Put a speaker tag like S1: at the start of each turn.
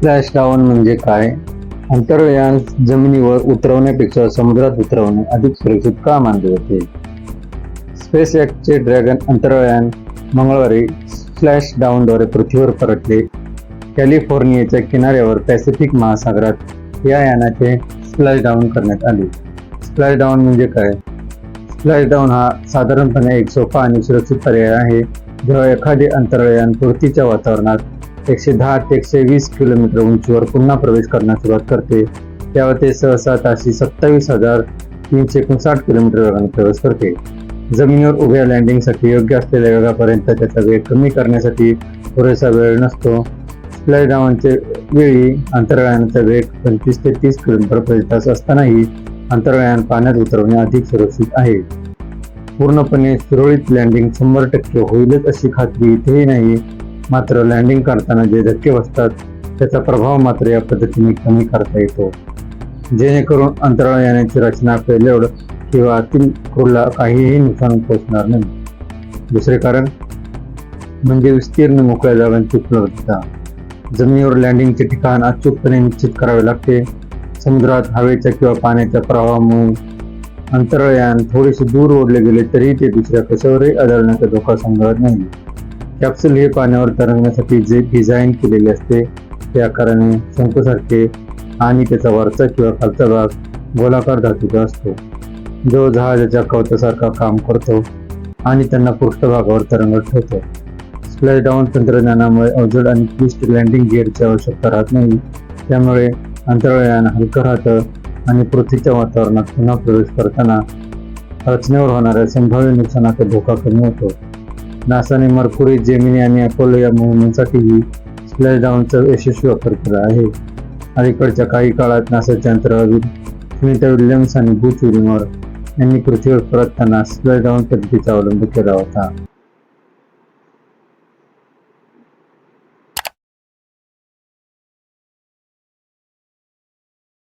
S1: Splash down म्हणजे काय? अंतरयान जमिनीवर उतरवण्यापेक्षा समुद्रात उतरवणे अधिक सुरक्षित का मानले जाते? स्पेस एक्सचे ड्रॅगन अंतरयान मंगळवारी स्प्लॅश डाऊनद्वारे पृथ्वीवर परतले. कॅलिफोर्नियाच्या किनाऱ्यावर पॅसिफिक महासागरात या यानाचे स्प्लॅश डाऊन करण्यात आले. स्प्लॅश डाऊन म्हणजे काय? स्प्लॅश डाऊन हा साधारणपणे एक सोपा आणि सुरक्षित पर्याय आहे जेव्हा एखादे अंतरयान पृथ्वीच्या वातावरणात एकशे दहा ते एकशे वीस किलोमीटर उंचीवर पुन्हा प्रवेश करण्यास सुरुवात करते. तेव्हा ते सहसा ताशी सत्तावीस हजार तीनशे एकोणसाठ किलोमीटर वेगाने प्रवेश करते. जमिनीवर उभ्या लँडिंगसाठी योग्य असलेल्या वेगापर्यंत त्याचा वेग कमी करण्यासाठी पुरेसा वेळ नसतो. स्प्लॅश डाऊनचे वेळी अंतराळयानाचा वेग पंचवीस ते तीस किलोमीटर प्रति तास असतानाही अंतराळयान पाण्यात उतरवणे अधिक सुरक्षित आहे. पूर्णपणे सुरळीत लँडिंग शंभर टक्के होईलच अशी खात्री इथेही नाही. मात्र लँडिंग करताना जे धक्के बसतात त्याचा प्रभाव मात्र या पद्धतीने कमी करता येतो. जेणेकरून अंतराळयानाची रचना पेलोड किंवा आतील क्रूला काहीही नुकसान पोचणार नाही. दुसरे कारण म्हणजे विस्तीर्ण मोकळ्या जागांची उपलब्धता. जमिनीवर लँडिंगचे ठिकाण अचूकपणे निश्चित करावे लागते. समुद्रात हवेच्या किंवा पाण्याच्या प्रवाहामुळे अंतराळयान थोडेसे दूर ओढले गेले तरी ते दुसऱ्या कशावरही आदळण्याचा धोका संभवत नाही. कॅप्सूल हे पाण्यावर तरंगण्यासाठी जे डिझाईन केलेले असते त्या आकाराने शंकूसारखे आणि त्याचा वरचा किंवा खालचा भाग गोलाकार धातूचा असतो. जो जहाजाच्या कवचासारखा काम करतो आणि त्यांना पृष्ठभागावर तरंगत ठेवतो. स्प्लॅश डाऊन तंत्रज्ञानामुळे अवजड आणि क्लिस्ट लँडिंग गिअरची आवश्यकता राहत नाही. त्यामुळे अंतराळयान हलकं राहतं आणि पृथ्वीच्या वातावरणात पुन्हा प्रवेश करताना रचनेवर होणाऱ्या संभाव्य नुकसानाचा धोका कमी होतो. नासाने मर्कुरी जेमिनी आणि अपोलो या मोहिमेसाठीही स्लॅशडाऊनचा यशस्वी वापर केला आहे. अलीकडच्या काही काळात नासाच्या अंतराळवीर सुनीता विल्यम्स आणि बुच विलिमर यांनी पृथ्वीवर परतताना स्लॅशडाऊन पद्धतीचा अवलंब केला होता.